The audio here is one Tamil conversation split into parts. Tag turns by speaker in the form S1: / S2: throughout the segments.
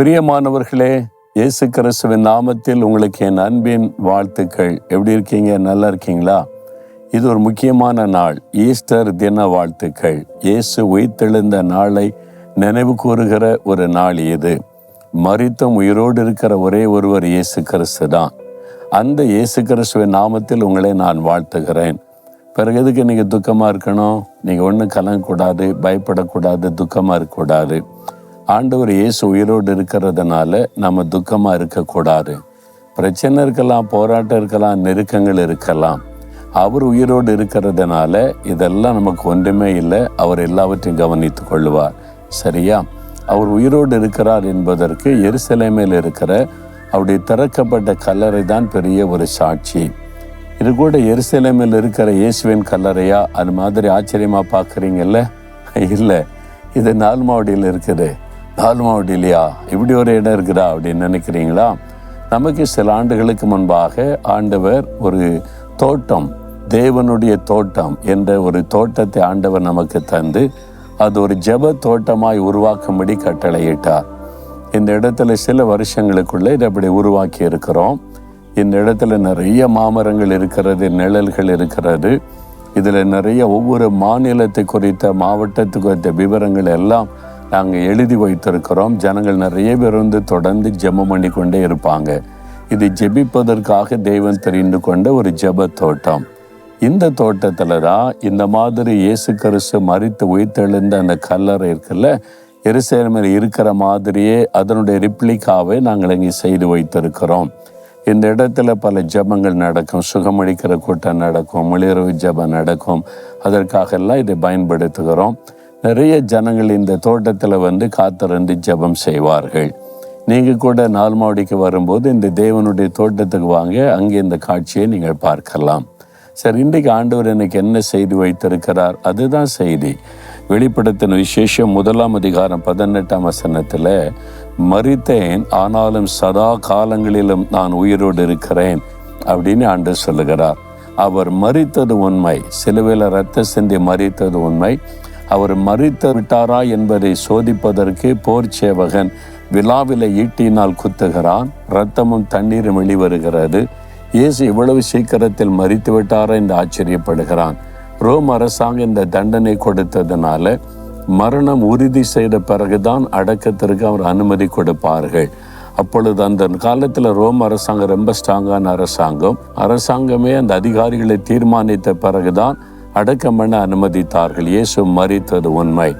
S1: பிரியமானவர்களே இயேசு கிறிஸ்துவின் நாமத்தில் உங்களுக்கு என் அன்பின் வாழ்த்துக்கள். எப்படி இருக்கீங்க? நல்லா இருக்கீங்களா? இது ஒரு முக்கியமான நாள் ஈஸ்டர் தின வாழ்த்துக்கள். இயேசு உயிர்த்தெழுந்த நாளை நினைவு கூறுகிற ஒரு நாள் இது. மறித்தும் உயிரோடு இருக்கிற ஒரே ஒருவர் இயேசு கிறிஸ்து தான். அந்த இயேசு கிறிஸ்துவின் நாமத்தில் உங்களை நான் வாழ்த்துகிறேன். பிறகு எதுக்கு நீங்கள் துக்கமாக இருக்கணும்? நீங்கள் ஒன்றும் கலங்கக்கூடாது பயப்படக்கூடாது துக்கமாக இருக்கக்கூடாது. ஆண்டவர் இயேசு உயிரோடு இருக்கிறதுனால நம்ம துக்கமாக இருக்கக்கூடாது. பிரச்சனை இருக்கலாம் போராட்டம் இருக்கலாம் நெருக்கங்கள் இருக்கலாம். அவர் உயிரோடு இருக்கிறதுனால இதெல்லாம் நமக்கு ஒன்றுமே இல்லை. அவர் எல்லாவற்றையும் கவனித்து கொள்வார். சரியா? அவர் உயிரோடு இருக்கிறார் என்பதற்கு எருசலேமில் இருக்கிற அவருடைய திறக்கப்பட்ட கல்லறை தான் பெரிய ஒரு சாட்சி. இது கூட எருசலேமில் இருக்கிற இயேசுவின் கல்லறையா? அது மாதிரி ஆச்சரியமாக பார்க்குறீங்கல்ல? இல்லை. இது நால்மாவடியில் இருக்குது. நால்மாவடியிலையா இப்படி ஒரு இடம் இருக்குதா அப்படின்னு நினைக்கிறீங்களா? நமக்கு சில ஆண்டுகளுக்கு முன்பாக ஆண்டவர் ஒரு தோட்டம் தேவனுடைய தோட்டம் என்ற ஒரு தோட்டத்தை ஆண்டவர் நமக்கு தந்து அது ஒரு ஜெப தோட்டமாய் உருவாக்கும்படி கட்டளையிட்டார். இந்த இடத்துல சில வருஷங்களுக்குள்ளே இதை அப்படி உருவாக்கி இருக்கிறோம். இந்த இடத்துல நிறைய மாமரங்கள் இருக்கிறது நிழல்கள் இருக்கிறது. இதில் நிறைய ஒவ்வொரு மாநிலத்தை குறித்த மாவட்டத்து குறித்த விவரங்கள் எல்லாம் நாங்கள் எழுதி வைத்திருக்கிறோம். ஜனங்கள் நிறைய பேர் வந்து தொடர்ந்து ஜெபம் பண்ணி கொண்டே இருப்பாங்க. இது ஜெபிப்பதற்காக தெய்வம் தெரிந்து கொண்ட ஒரு ஜெப தோட்டம் இந்த தோட்டத்தில் தான் இந்த மாதிரி இயேசு கிறிஸ்து மறித்து உயிர்த்தெழுந்த அந்த கல்லறை இருக்குல்ல எருசேலமில் இருக்கிற மாதிரியே அதனுடைய ரிப்ளிக்காவே நாங்கள் இங்கே செய்து வைத்திருக்கிறோம். இந்த இடத்துல பல ஜெபங்கள் நடக்கும் சுகமளிக்கிற கூட்டம் நடக்கும் மொழியரவு ஜெபம் நடக்கும். அதற்காக எல்லாம் இதை பயன்படுத்துகிறோம். நிறைய ஜனங்கள் இந்த தோட்டத்தில் வந்து காத்திருந்து ஜெபம் செய்வார்கள். நீங்கள் கூட நால்மாவடிக்கு வரும்போது இந்த தேவனுடைய தோட்டத்துக்கு வாங்க அங்கே இந்த காட்சியை நீங்கள் பார்க்கலாம். சரி இன்றைக்கு ஆண்டவர் எனக்கு என்ன செய்தி வைத்திருக்கிறார்? அதுதான் செய்தி. வெளிப்படுத்தின விசேஷம் முதலாம் அதிகாரம் பதினெட்டாம் வசனத்தில் மறித்தேன் ஆனாலும் சதா காலங்களிலும் நான் உயிரோடு இருக்கிறேன் அப்படின்னு ஆண்டு சொல்லுகிறார். அவர் மறித்தது உண்மை. சிலுவையில் ரத்த சிந்தி மறித்தது உண்மை. அவர் மறித்து விட்டாரா என்பதை சோதிப்பதற்கு போர் சேவகன் விழாவில ஈட்டினால் குத்துகிறான். இரத்தமும் தண்ணீரும் வெளிவருகிறது. இயேசு இவ்வளவு சீக்கிரத்தில் மறித்து விட்டாரா என்று ஆச்சரியப்படுகிறான். ரோம் அரசாங்கம் இந்த தண்டனை கொடுத்ததுனால மரணம் உறுதி செய்த பிறகுதான் அடக்கத்திற்கு அவர் அனுமதி கொடுப்பார்கள். அப்பொழுது அந்த காலத்தில் ரோம் அரசாங்கம் ரொம்ப ஸ்ட்ராங்கான அரசாங்கம். அரசாங்கமே அந்த அதிகாரிகளை தீர்மானித்த பிறகுதான் அடக்கம் பண்ண அனுமதித்தார்கள். இயேசு மறித்தது உண்மை.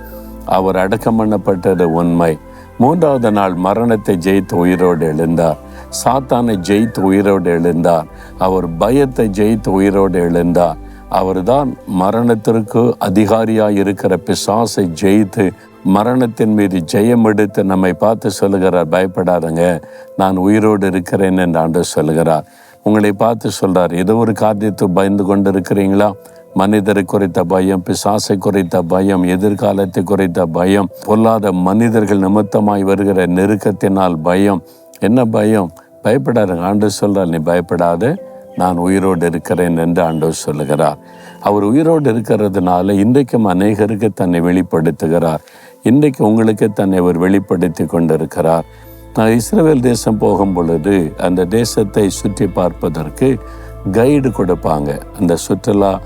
S1: அவர் அடக்கம் பண்ணப்பட்டது உண்மை. மூன்றாவது நாள் மரணத்தை ஜெயித்து உயிரோடு எழுந்தார். சாத்தானை ஜெயித்து உயிரோடு எழுந்தார். அவர் பயத்தை ஜெயித்து உயிரோடு எழுந்தார். அவர்தான் மரணத்திற்கு அதிகாரியாக இருக்கிற பிசாசை ஜெயித்து மரணத்தின் மீது ஜெயம் எடுத்து நம்மை பார்த்து சொல்லுகிறார். பயப்படாதங்க. நான் உயிரோடு இருக்கிறேன் என்று ஆண்டு சொல்லுகிறார். உங்களை பார்த்து சொல்றார். ஏதோ ஒரு காரியத்தை பயந்து கொண்டு இருக்கிறீங்களா மனிதரை குறைத்த பயம் பிசாசை குறைத்த பயம் எதிர்காலத்தை குறைத்த பயம் பொல்லாத மனிதர்கள் நிமித்தமாய் வருகிற நெருக்கத்தினால் பயம். என்ன பயம்? பயப்படாத ஆண்டு சொல்றார் நீ பயப்படாத நான் உயிரோடு இருக்கிறேன் என்று ஆண்டவர் சொல்லுகிறார். அவர் உயிரோடு இருக்கிறதுனால இன்றைக்கும் அநேகருக்கு தன்னை வெளிப்படுத்துகிறார். இன்றைக்கு உங்களுக்கு தன்னை அவர் வெளிப்படுத்தி கொண்டிருக்கிறார். நான் இஸ்ரேல் தேசம் போகும் பொழுது அந்த தேசத்தை சுற்றி பார்ப்பதற்கு கைடு கொடுப்பாங்க. அந்த சுற்றுலா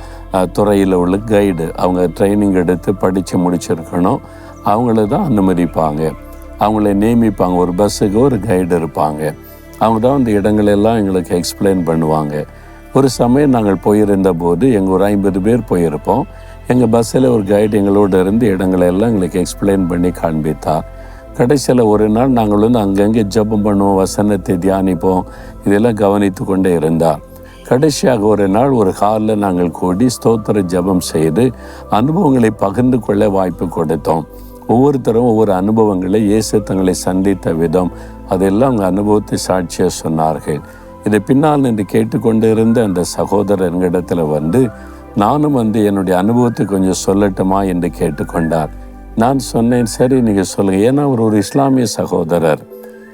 S1: துறையில் உள்ள கைடு அவங்க ட்ரைனிங் எடுத்து படித்து முடிச்சிருக்கணும். அவங்கள தான் அனுமதிப்பாங்க. அவங்கள நியமிப்பாங்க. ஒரு பஸ்ஸுக்கு ஒரு கைடு இருப்பாங்க. அவங்க தான் அந்த இடங்களெல்லாம் எங்களுக்கு எக்ஸ்பிளைன் பண்ணுவாங்க. ஒரு சமயம் நாங்கள் போயிருந்த போது எங்கள் ஒரு ஐம்பது பேர் போயிருப்போம். எங்கள் பஸ்ஸில் ஒரு கைடு எங்களோட இருந்து இடங்களெல்லாம் எங்களுக்கு எக்ஸ்பிளைன் பண்ணி காண்பித்தா. கடைசியில் ஒரு நாள் நாங்கள் வந்து அங்கங்கே ஜெபம் பண்ணுவோம் வசனத்தை தியானிப்போம். இதெல்லாம் கவனித்து கொண்டே இருந்தார். கடைசியாக ஒரு நாள் ஒரு காலில் நாங்கள் கூடி ஸ்தோத்திர ஜெபம் செய்து அனுபவங்களை பகிர்ந்து கொள்ள வாய்ப்பு கொடுத்தோம். ஒவ்வொருத்தரும் ஒவ்வொரு அனுபவங்களை இயேசு தங்களை சந்தித்த விதம் அதெல்லாம் அவங்க அனுபவத்தை சாட்சியாக சொன்னார்கள். இதை பின்னால் நின்று கேட்டுக்கொண்டு இருந்த அந்த சகோதரர் எங்களிடத்தில் வந்து நானும் வந்து என்னுடைய அனுபவத்தை கொஞ்சம் சொல்லட்டுமா? என்று கேட்டுக்கொண்டார். நான் சொன்னேன் சரி நீங்கள் சொல்லுங்கள் ஏன்னா அவர் ஒரு இஸ்லாமிய சகோதரர்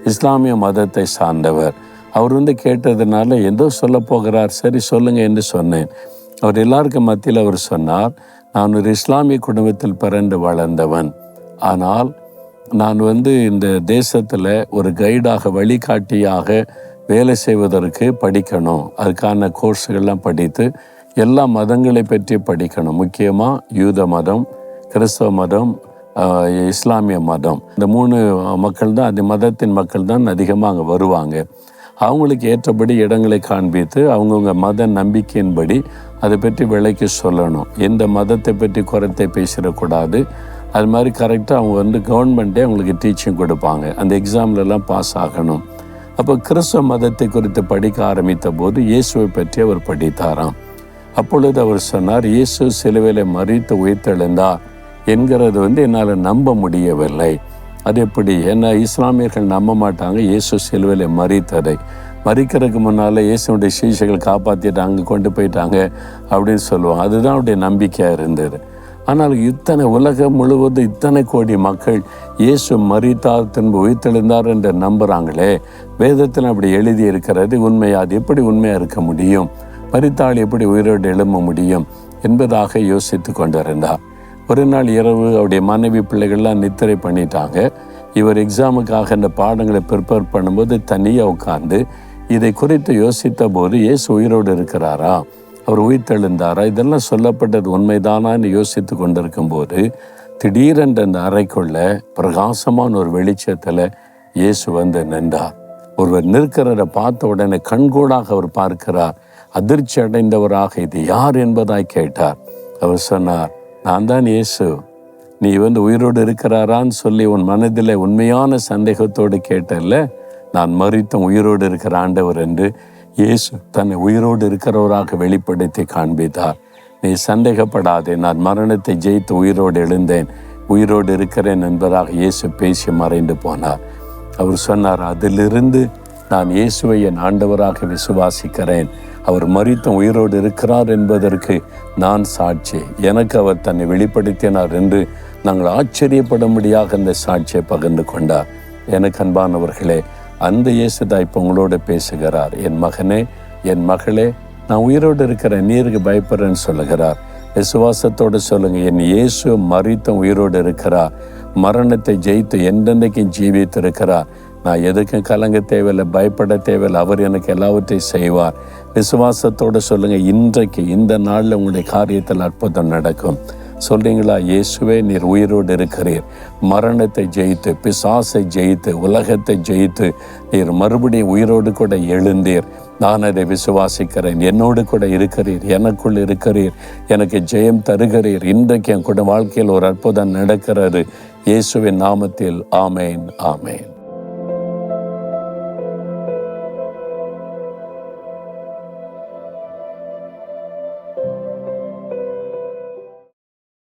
S1: இஸ்லாமிய மதத்தை சார்ந்தவர். அவர் வந்து கேட்டதுனால ஏதோ சொல்ல போகிறார். சரி சொல்லுங்கள் என்று சொன்னேன். அவர் எல்லாருக்கும் மத்தியில் அவர் சொன்னார் நான் ஒரு இஸ்லாமிய குடும்பத்தில் பிறந்து வளர்ந்தவன். ஆனால் நான் வந்து இந்த தேசத்தில் ஒரு கைடாக வழிகாட்டியாக வேலை செய்வதற்கு படிக்கணும். அதுக்கான கோர்ஸுகள்லாம் படித்து எல்லா மதங்களை பற்றி படிக்கணும். முக்கியமாக யூத மதம் கிறிஸ்தவ மதம் இஸ்லாமிய மதம். இந்த மூணு மக்கள் தான் அந்த மதத்தின் மக்கள் தான் அதிகமாக அங்கே வருவாங்க. அவங்களுக்கு ஏற்றபடி இடங்களை காண்பித்து அவங்கவுங்க மத நம்பிக்கையின்படி அதை பற்றி விலைக்கு சொல்லணும். எந்த மதத்தை பற்றி குறைத்தை பேசிடக்கூடாது. அது மாதிரி கரெக்டாக அவங்க வந்து கவர்மெண்ட்டே அவங்களுக்கு டீச்சிங் கொடுப்பாங்க. அந்த எக்ஸாம்லலாம் பாஸ் ஆகணும். அப்போ கிறிஸ்தவ மதத்தை குறித்து படிக்க ஆரம்பித்த போது இயேசுவை பற்றி அவர் படித்தாராம். அப்பொழுது அவர் சொன்னார் இயேசு சிலுவையில் மறித்து உயிர்த்தெழுந்தார். என்கிறது வந்து என்னால் நம்ப முடியவில்லை. அது எப்படி? ஏன்னா இஸ்லாமியர்கள் நம்ப மாட்டாங்க. இயேசு சிலுவையில் மறித்ததை. மறிக்கிறதுக்கு முன்னால் இயேசுடைய சீசைகள் காப்பாற்றிட்டாங்க கொண்டு போயிட்டாங்க அப்படின்னு சொல்லுவாங்க. அதுதான் அவருடைய நம்பிக்கையாக இருந்தது. ஆனால் இத்தனை உலகம் முழுவதும் இத்தனை கோடி மக்கள் இயேசு மறித்தார் திரும்ப உயிர்த்தெழுந்தார் என்று நம்புகிறாங்களே வேதத்தில் அப்படி எழுதி இருக்கிறது உண்மையா? அது எப்படி உண்மையாக இருக்க முடியும்? மறித்தால் எப்படி உயிரோடு எழும்ப முடியும்? என்பதாக யோசித்து கொண்டிருந்தார். ஒரு நாள் இரவு அவருடைய மனைவி பிள்ளைகள்லாம் நித்திரை பண்ணிட்டாங்க. இவர் எக்ஸாமுக்காக இந்த பாடங்களை ப்ரிப்பேர் பண்ணும்போது தனியாக உட்காந்து இதை குறித்து யோசித்த போது இயேசு உயிரோடு இருக்கிறாரா? அவர் உயிர்த்தெழுந்தாரா? இதெல்லாம் சொல்லப்பட்டது உண்மைதானான்னு யோசித்து கொண்டிருக்கும் போது திடீரென்று அந்த அறைக்குள்ள பிரகாசமான ஒரு வெளிச்சத்தில் இயேசு வந்து நின்றார். ஒருவர் நிற்கிறத பார்த்த உடனே கண்கூடாக அவர் பார்க்கிறார். அதிர்ச்சி அடைந்தவராக இது யார் என்பதாய் கேட்டார். அவர் சொன்னார் நான் தான் இயேசு. நீ வந்து உயிரோடு இருக்கிறாரான்னு சொல்லி உன் மனதில் உண்மையான சந்தேகத்தோடு கேட்டல்ல நான் மறித்தும் உயிரோடு இருக்கிற ஆண்டவர் என்று இயேசு தன்னை உயிரோடு இருக்கிறவராக வெளிப்படுத்தி காண்பித்தார். நீ சந்தேகப்படாதே நான் மரணத்தை ஜெயித்து உயிரோடு எழுந்தேன் உயிரோடு இருக்கிறேன் என்பதாக இயேசு பேசி மறைந்து போனார். அவர் சொன்னார் அதிலிருந்து நான் இயேசுவை என் ஆண்டவராக விசுவாசிக்கிறேன். அவர் மறித்தும் உயிரோடு இருக்கிறார் என்பதற்கு நான் சாட்சி. எனக்கு அவர் தன்னை வெளிப்படுத்தினார் என்று நாங்கள் ஆச்சரியப்படும்படியாக அந்த சாட்சியை பகிர்ந்து கொண்டார். எனக்கு அன்பானவர்களே அந்த இயேசுதான் இப்போ உங்களோட பேசுகிறார். என் மகனே என் மகளே நான் உயிரோடு இருக்கிறேன். நீருக்கு பயப்படுறேன்னு சொல்லுகிறார். விசுவாசத்தோடு சொல்லுங்க என் இயேசு மறித்த உயிரோடு இருக்கிறார். மரணத்தை ஜெயித்து எந்தெந்தைக்கும் ஜீவித்து இருக்கிறார் நான் எதுக்கும் கலங்க தேவையில்லை பயப்பட தேவையில்லை அவர் எனக்கு எல்லாவற்றையும் செய்வார். விசுவாசத்தோடு சொல்லுங்கள் இன்றைக்கு இந்த நாளில் உங்களுடைய காரியத்தில் அற்புதம் நடக்கும். சொல்றீங்களா? இயேசுவே நீர் உயிரோடு இருக்கிறீர். மரணத்தை ஜெயித்து பிசாசை ஜெயித்து உலகத்தை ஜெயித்து நீர் மறுபடியும் உயிரோடு கூட எழுந்தீர். நான் அதை விசுவாசிக்கிறேன். என்னோடு கூட இருக்கிறீர். எனக்குள் இருக்கிறீர். எனக்கு ஜெயம் தருகிறீர். இன்றைக்கு என் கூட வாழ்க்கையில் ஒரு அற்புதம் நடக்கிறது. இயேசுவின் நாமத்தில் ஆமேன் ஆமேன்.